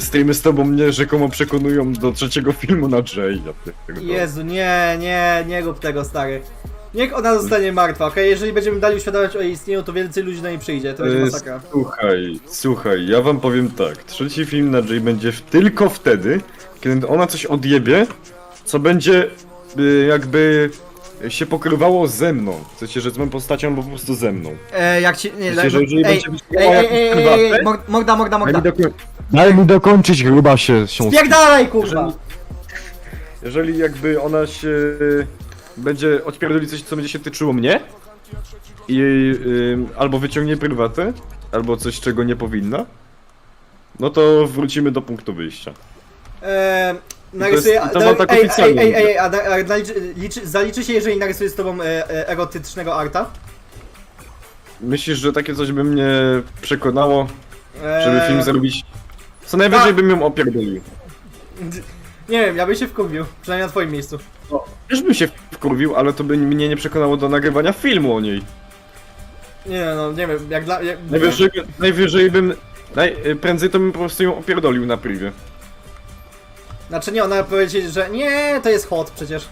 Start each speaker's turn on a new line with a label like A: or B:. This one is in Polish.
A: streamy z tobą mnie rzekomo przekonują do trzeciego filmu na Jay.
B: Jezu, nie, nie, nie rób tego, stary. Niech ona zostanie martwa, okej? Jeżeli będziemy dalej uświadamiać o jej istnieniu, to więcej ludzi na nie przyjdzie, to będzie
A: E,
B: masakra.
A: Słuchaj, słuchaj, ja wam powiem tak. Trzeci film na Jay będzie w, tylko wtedy, kiedy ona coś odjebie, co będzie y, jakby się pokrywało ze mną. W sensie, że z moją postacią, bo po prostu ze mną.
B: E, jak ci... Nie,
A: Myślę, że jeżeli
B: ej,
A: będzie
B: ej, ej,
A: jakieś
B: ej, ej, ej, Mog- Mogda, mogda,
A: Daj mi,
B: mogda.
A: doko- Daj mi dokończyć chyba się się.
B: Spierdalaj, kurwa!
A: Jeżeli jakby ona się będzie odpierdolić coś, co będzie się tyczyło mnie i ym, albo wyciągnie prywatę, albo coś, czego nie powinna, no to wrócimy do punktu wyjścia.
B: E, narysuję...
A: to wam tak
B: ej, ej,
A: oficjalnie
B: ej, ej, a, na- a naliczy, liczy, zaliczy się, jeżeli narysuję z tobą e, e, erotycznego arta?
A: Myślisz, że takie coś by mnie przekonało, żeby film zrobić? Co najwyżej bym ją opierdolił.
B: Nie wiem, ja bym się wkurwił, przynajmniej na twoim miejscu.
A: Też bym się wkurwił, ale to by mnie nie przekonało do nagrywania filmu o niej.
B: Nie no, nie wiem, jak dla... Jak,
A: Najwyżej, najwyżej bym... Naj, prędzej to bym po prostu ją opierdolił na privie.
B: Znaczy nie, ona powiedzieć, że nie, to jest hot przecież.